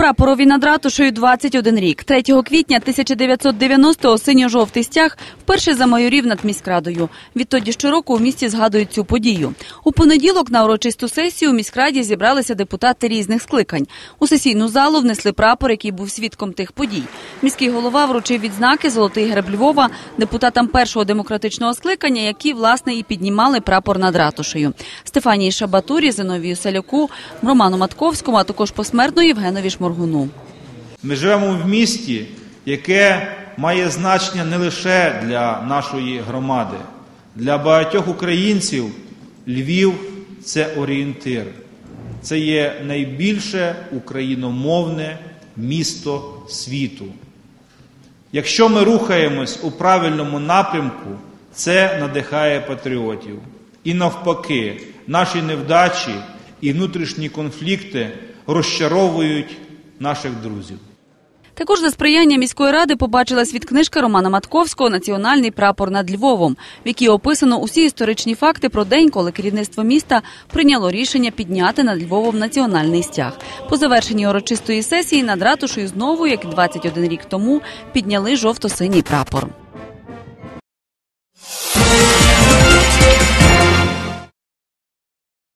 Прапорові над ратушею 21 рік. 3 квітня 1990-го синьо-жовтий стяг вперше замайорів над міськрадою. Відтоді щороку у місті згадують цю подію. У понеділок на урочисту сесію у міськраді зібралися депутати різних скликань. У сесійну залу внесли прапор, який був свідком тих подій. Міський голова вручив відзнаки Золотий греб Львова депутатам першого демократичного скликання, які власне і піднімали прапор над ратушею. Стефанії Шабатурі, Зиновію Селяку, Роману Матковському, а також посмертно Євгенові Шморгуну. Ми живемо в місті, яке має значення не лише для нашої громади. Для багатьох українців Львів це орієнтир. Це є найбільше україномовне місто світу. Якщо ми рухаємось у правильному напрямку, це надихає патріотів. І навпаки, наші невдачі і внутрішні конфлікти розчаровують наших друзів. Також за сприяння міської ради побачила світ книжка Романа Матковського Національний прапор над Львовом, в якій описано усі історичні факти про день, коли керівництво міста прийняло рішення підняти над Львовом національний стяг. По завершенні урочистої сесії над ратушею знову, як і 21 рік тому, підняли жовто-синій прапор.